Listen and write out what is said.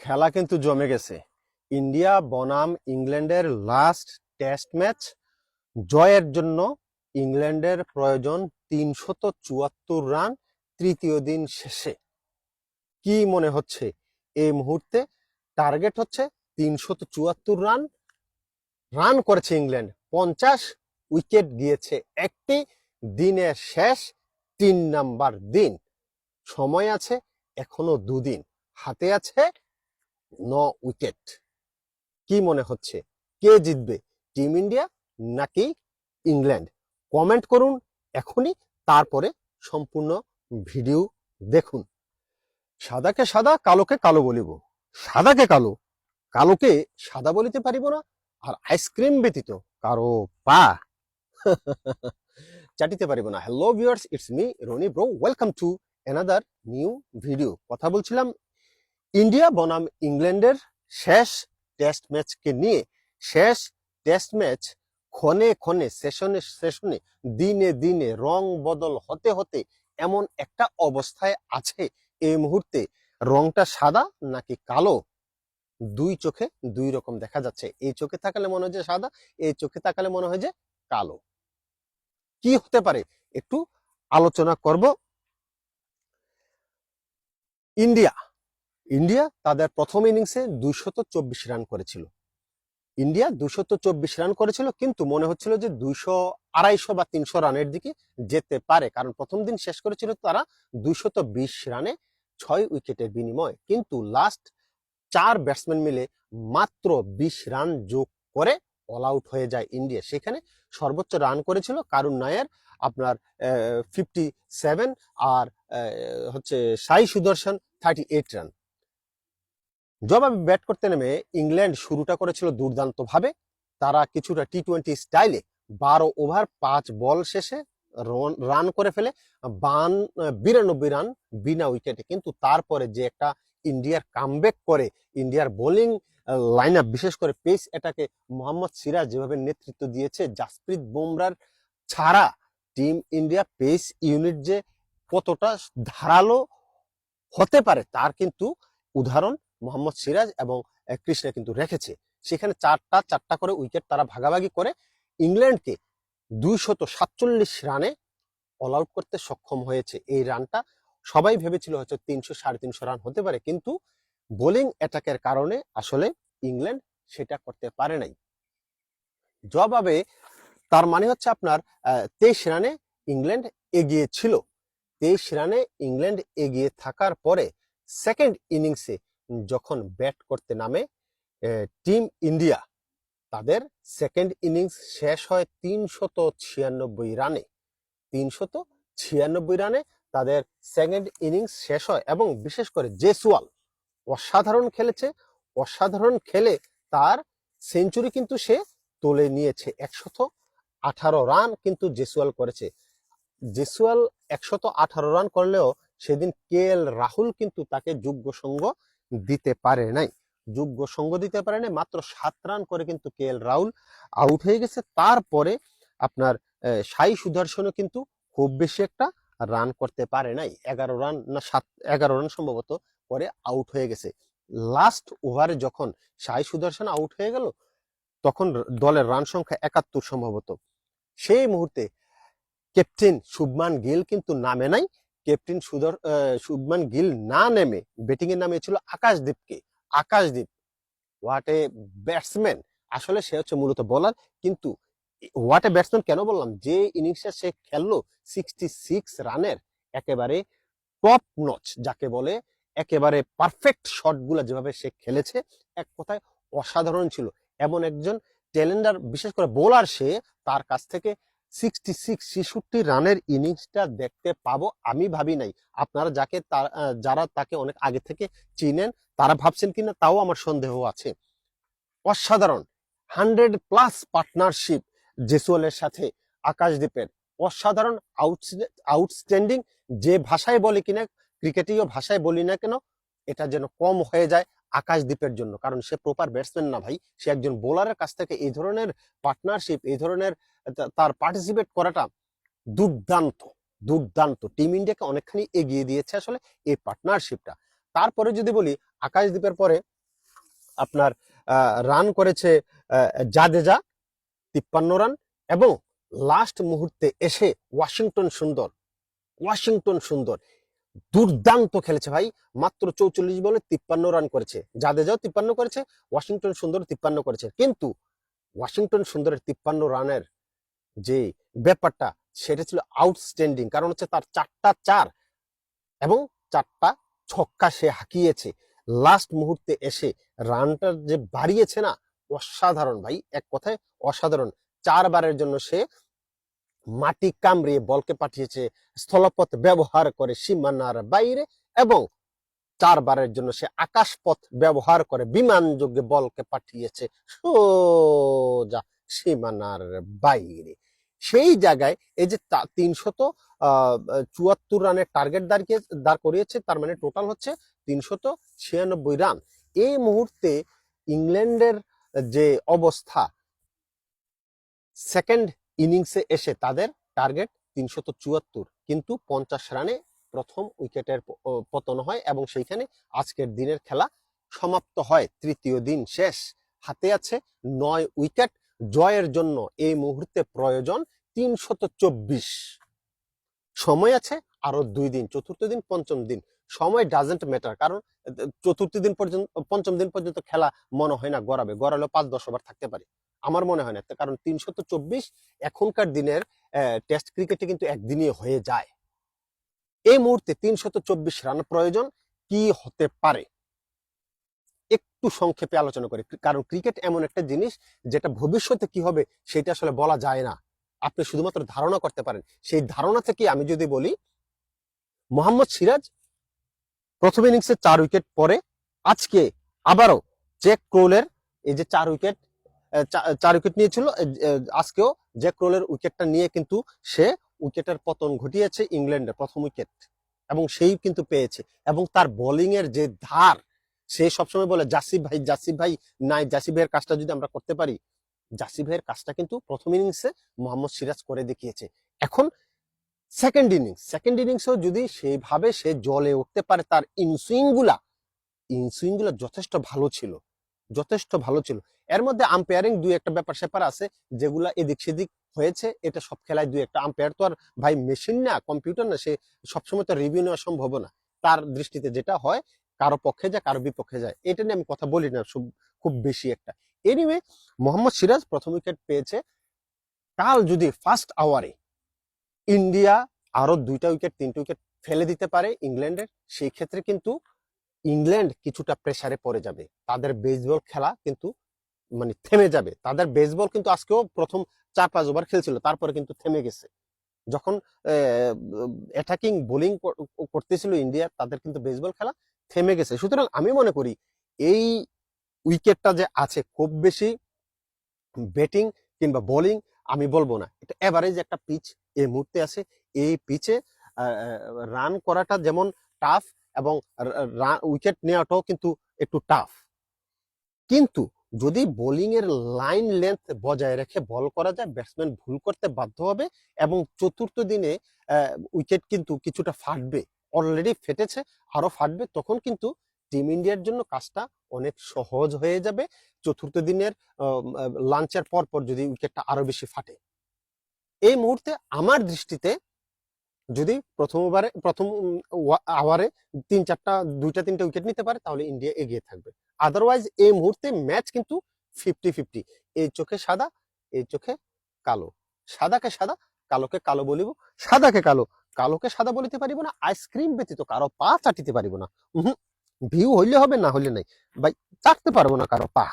খেলা কিন্তু জমে গেছে। ইন্ডিয়া, বনাম, ইংল্যান্ডের লাস্ট টেস্ট ম্যাচ জয়ের জন্য ইংল্যান্ডের প্রয়োজন তিনশত চুয়াত্তর রান তৃতীয় দিন শেষে। কি মনে হচ্ছে? এই মুহূর্তে টার্গেট হচ্ছে তিনশত চুয়াত্তর রান রান করেছে ইংল্যান্ড, পঞ্চাশ উইকেট গিয়েছে একটি। দিনের শেষ তিন নাম্বার দিন। সময় আছে এখনও দুদিন। হাতে আছে ন উইকেট। কি মনে হচ্ছে? কে জিতবে? টিম ইন্ডিয়া নাকি ইংল্যান্ড? কমেন্ট করুন এখনই, তারপরে সম্পূর্ণ ভিডিও দেখুন। সাদাকে সাদা, কালোকে কালো বলিব। সাদাকে কালো, কালোকে সাদা বলিতে পারিব না, আর আইসক্রিম ব্যতীত কারও পা চাটিতে পারিব না। Hello viewers it's me Rony bro welcome to another new video কথা বলছিলাম ইন্ডিয়া বনাম ইংল্যান্ডের শেষ টেস্ট ম্যাচকে নিয়ে, শেষ টেস্ট ম্যাচ ক্ষণে ক্ষণে সেশনে সেশনে দিনে দিনে রং বদল হতে হতে এমন একটা অবস্থায় আছে এই মুহূর্তে। রংটা সাদা নাকি কালো? দুই চোখে দুই রকম দেখা যাচ্ছে। এই চোখে তাকালে মনে হয় যে সাদা, এই চোখে তাকালে মনে হয় যে কালো। কি হতে পারে? একটু আলোচনা করব। ইন্ডিয়া ইন্ডিয়া তাদের প্রথম ইনিংসে দুইশত চব্বিশ রান করেছিল। ইন্ডিয়া দুশত চব্বিশ রান করেছিল, কিন্তু মনে হচ্ছিল যে দুইশো আড়াইশো বা তিনশো রানের দিকে যেতে পারে, কারণ প্রথম দিন শেষ করেছিল তারা দুইশত বিশ রানে ছয় উইকেটের বিনিময়। কিন্তু লাস্ট চার ব্যাটসম্যান মিলে মাত্র বিশ রান যোগ করে অল আউট হয়ে যায় ইন্ডিয়া। সেখানে সর্বোচ্চ রান করেছিল কারুন নায়ার, আপনার ফিফটি সেভেন আর হচ্ছে Sai Sudharsan thirty eight run জবাবে ব্যাট করতে নেমে ইংল্যান্ড শুরুটা করেছিল দুর্দান্ত ভাবে তারা কিছুটা টি টোয়েন্টি স্টাইলে বারো ওভার পাঁচ বল শেষে রন- রান করে ফেলে, বান, বিরানব্বই রান বিনা উইকেটে কিন্তু তারপরে যে একটা ইন্ডিয়ার কামব্যাক করে, ইন্ডিয়ার বোলিং লাইন আপ বিশেষ করে পেস এটাকে মোহাম্মদ সিরাজ যেভাবে নেতৃত্ব দিয়েছে, জাসপ্রীত বুমরার ছাড়া টিম ইন্ডিয়া পেস ইউনিট যে কতটা ধারালো হতে পারে, তার কিন্তু উদাহরণ মোহাম্মদ সিরাজ এবং কৃষ্ণা কিন্তু রেখেছে। সেখানে চারটা চারটা করে উইকেট তারা ভাগাভাগি করে। ইংল্যান্ডকে দুইশত সাতচল্লিশ রানে অল আউট করতে সক্ষম হয়েছে এই রানটা। সবাই ভেবেছিল হয়তো তিনশো, সাড়ে তিনশো রান হতে পারে, কিন্তু বোলিং অ্যাটাকের কারণে আসলে ইংল্যান্ড সেটা করতে পারে নাই। জবাবে তার মানে হচ্ছে আপনার তেইশ রানে ইংল্যান্ড এগিয়ে ছিল তেইশ রানে ইংল্যান্ড এগিয়ে থাকার পরে সেকেন্ড ইনিংসে যখন ব্যাট করতে নামে টিম ইন্ডিয়া তাদের সেকেন্ড ইনিংস শেষ হয় তিনশত ছিয়ানব্বই রানে। তিনশত ছিয়ানব্বই রানে তাদের সেকেন্ড ইনিংস শেষ হয় এবং বিশেষ করে জেসওয়াল অসাধারণ খেলেছে। অসাধারণ খেলে তার সেঞ্চুরি কিন্তু সে তুলে নিয়েছে। একশত আঠারো রান কিন্তু জেসওয়াল করেছে। জেসওয়াল একশত আঠারো রান করলেও সেদিন কে এল রাহুল কিন্তু তাকে যোগ্য সঙ্গ দিতে পারে নাই। যোগ্য সঙ্গ দিতে পারে নাই, মাত্র সাত রান করে কিন্তু কে এল রাহুল আউট হয়ে গেছে। তারপরে আপনার সাই সুদর্শনও কিন্তু খুব বেশি একটা রান করতে পারে নাই। এগারো রান না, সাত, এগারো রান সম্ভবত করে আউট হয়ে গেছে। লাস্ট ওভারে যখন সাই সুদর্শন আউট হয়ে গেল, তখন দলের রান সংখ্যা একাত্তর সম্ভবত। সেই মুহূর্তে ক্যাপ্টেন শুভমান গিল কিন্তু নামে নাই। ক্যাপ্টেন সুদর শুভমান গিল না নেমে ব্যাটিং এর নামে ছিল আকাশদীপকে। আকাশদীপ হোয়াট এ ব্যাটসম্যান আসলে সে হচ্ছে মূলত বলার কিন্তু হোয়াট এ ব্যাটসম্যান কেন বললাম? যে ইনিংসে সে খেললো সিক্সটি সিক্স রানের একেবারে টপ নচ যাকে বলে একেবারে পারফেক্ট শটগুলো যেভাবে সে খেলেছে, এক কথায় অসাধারণ ছিল। এমন একজন ট্যালেন্ডার বিশেষ করে বোলার সে, তার কাছ থেকে সিক্সটি সিক্স ছেষট্টি রানের ইনিংসটা দেখতে পাবো, আমি ভাবি নাই। আপনারা যাকে যারা তাকে অনেক আগে থেকে চিনেন, তারা ভাবছেন কিনা তাও আমার সন্দেহ আছে। অসাধারণ। হান্ড্রেড প্লাস পার্টনারশিপ জেসুয়ালের সাথে আকাশদ্বীপের অসাধারণ আউট আউটস্ট্যান্ডিং যে ভাষায় বলি কিনা ক্রিকেটীয় ভাষায় বলি না কেন, এটা যেন কম হয়ে যায়। আকাশদ্বীপের জন্য। কারণ সে প্রপার ব্যাটসম্যান না ভাই। সে একজন বোলারের কাছ থেকে এই ধরনের পার্টনারশিপ এই ধরনের তার পার্টিসিপেট করাটা দুর্দান্ত দুর্দান্ত। টিম ইন্ডিয়াকে অনেকখানি এগিয়ে দিয়েছে আসলে এই পার্টনারশিপটা তারপরে যদি বলি আকাশদ্বীপের পরে আপনার রান করেছে জাদেজা, তিপ্পান্ন রান এবং লাস্ট মুহূর্তে এসে ওয়াশিংটন সুন্দর ওয়াশিংটন সুন্দর। দুর্দান্ত খেলেছে ভাই। মাত্র চৌচল্লিশ বলে তিপ্পান্ন রান করেছে। জাদেজাও তিপ্পান্ন করেছে, ওয়াশিংটন সুন্দর তিপ্পান্ন করেছে। কিন্তু ওয়াশিংটন সুন্দরের তিপ্পান্ন রানের যে ব্যাপারটা, সেটা ছিল আউটস্ট্যান্ডিং কারণ হচ্ছে তার চারটা চার এবং চারটা ছক্কা সে হাঁকিয়েছে। লাস্ট মুহূর্তে এসে রানটা যে বাড়িয়েছে না, অসাধারণ ভাই। এক কথায় অসাধারণ। চারবারের জন্য সে মাটি কামড়িয়ে বলকে পাঠিয়েছে, স্থলপথ ব্যবহার করে সীমানার বাইরে এবং চারবারের জন্য সে আকাশপথ ব্যবহার করে বিমান যোগে বলকে পাঠিয়েছে সোজা সীমানার বাইরে। সেই জায়গায় এই যে তিনশত চুয়াত্তর রানের টার্গেট দাঁড়িয়ে দাঁড় করিয়েছে, তার মানে টোটাল হচ্ছে তিনশত ছিয়ানব্বই রান। এই মুহূর্তে ইংল্যান্ডের যে অবস্থা সেকেন্ড ইনিংসে এসে তাদের টার্গেট তিনশত চুয়াত্তর। কিন্তু পঞ্চাশ রানে প্রথম উইকেটের পতন হয় এবং সেইখানে আজকের দিনের খেলা সমাপ্ত হয়। তৃতীয় দিন শেষ। হাতে আছে নয় উইকেট। জয়ের জন্য এই মুহূর্তে প্রয়োজন তিনশত চব্বিশ। সময় আছে আরও দুই দিন, চতুর্থ দিন, পঞ্চম দিন। সময় ডাজেন্ট ম্যাটার কারণ চতুর্থ দিন পর্যন্ত, পঞ্চম দিন পর্যন্ত খেলা মনে হয় না গড়াবে। গড়ালে পাঁচ, দশ ওভার থাকতে পারে। আমার মনে হয় না। কারণ তিনশত চব্বিশ এখনকার দিনের টেস্ট ক্রিকেটে কিন্তু একদিনই হয়ে যায়। এই মুহূর্তে তিনশত চব্বিশ রান প্রয়োজন কি হতে পারে? একটু সংক্ষেপে আলোচনা করি। কারণ ক্রিকেট এমন একটা জিনিস যেটা ভবিষ্যতে কি হবে সেটা আসলে বলা যায় না। আপনি শুধুমাত্র ধারণা করতে পারেন। সেই ধারণা থেকে আমি যদি বলি, মোহাম্মদ সিরাজ প্রথম ইনিংসে চার উইকেট পরে আজকে আবারও জ্যাক ক্রোলের এই যে চার উইকেট চার উইকেট নিয়েছিল। আজকেও জ্যাক রোলের উইকেটটা নিয়ে কিন্তু সে উইকেটের পতন ঘটিয়েছে ইংল্যান্ডের প্রথম উইকেট এবং সেই কিন্তু পেয়েছে। এবং তার বোলিং এর যে ধার, সে সবসময় বলে, জাসিফ ভাই জাসিফ ভাই, নাই, জাসিফ ভাইয়ের কাজটা যদি আমরা করতে পারি। জাসিফ ভাইয়ের কাজটা কিন্তু প্রথম ইনিংসে মোহাম্মদ সিরাজ করে দেখিয়েছে। এখন সেকেন্ড ইনিংস সেকেন্ড ইনিংসেও যদি সেইভাবে সে জলে উঠতে পারে, তার ইনসুইংগুলা ইনসুইংগুলা যথেষ্ট ভালো ছিল। যথেষ্ট ভালো ছিল। এর মধ্যে আম্পায়ারিং দুই একটা ব্যাপার স্যাপার আছে, যেগুলা এদিক সেদিক হয়েছে। এটা সব খেলায় দুই একটা আম্পায়ার তো আর ভাই মেশিন না কম্পিউটার না, সে সবসময় তো রিভিউ নেওয়া সম্ভব না। তার দৃষ্টিতে যেটা হয়, কারও পক্ষে যায়, কারও বিপক্ষে যায়। এটা নিয়ে আমি কথা বলি না খুব- বেশি একটা। এনিওয়ে মোহাম্মদ সিরাজ প্রথম উইকেট পেয়েছে। কাল যদি ফার্স্ট আওয়ারে ইন্ডিয়া আরও দুইটা উইকেট তিনটা উইকেট ফেলে দিতে পারে ইংল্যান্ডের, সেই ক্ষেত্রে কিন্তু ইংল্যান্ড কিছুটা প্রেসারে পড়ে যাবে। তাদের বেসবল খেলা কিন্তু মানে থেমে যাবে। তাদের বেসবল কিন্তু আজকেও প্রথম চার পাঁচ ওভার খেলছিল, তারপরে কিন্তু থেমে গেছে। যখন অ্যাটাকিং বোলিং করতেছিল ইন্ডিয়া, তাদের কিন্তু বেসবল খেলা থেমে গেছে। সুতরাং আমি মনে করি, এই উইকেটটা যে আছে, খুব বেশি ব্যাটিং কিংবা বোলিং আমি বলব না। এটা এভারেজ একটা পিচ এই মুহূর্তে আছে। এই পিচে রান করাটা যেমন টাফ এবং উইকেট নেওয়াটাও কিন্তু একটু টাফ কিন্তু যদি বোলিং এর লাইন লেন্থ বজায় রেখে বল করা যায় ব্যাটসম্যান ভুল করতে বাধ্য হবে এবং চতুর্থ দিনে উইকেট কিন্তু কিছুটা ফাটবে অলরেডি ফেটেছে, আরও ফাটবে, তখন কিন্তু টিম ইন্ডিয়ার জন্য কাজটা অনেক সহজ হয়ে যাবে। চতুর্থ দিনের লাঞ্চের পর পর যদি উইকেটটা আরও বেশি ফাটে। এই মুহূর্তে আমার দৃষ্টিতে যদি প্রথম ওভারে, প্রথম আওয়ারে তিন চারটা, দুইটা, তিনটা উইকেট নিতে পারে, তাহলে ইন্ডিয়া এগিয়ে থাকবে। আদারওয়াইজ এই মুহূর্তে ম্যাচ কিন্তু ফিফটি ফিফটি। এই চোখে সাদা, এই চোখে কালো। সাদাকে সাদা, কালোকে কালো বলিব। সাদাকে কালো, কালোকে সাদা বলিতে পারিব না, আইসক্রিম ব্যতীত কারও পা চাটিতে পারিব না। ভিউ হইলে হবে না হইলে নাই। ভাই, চাটতে পারব না কারও পা।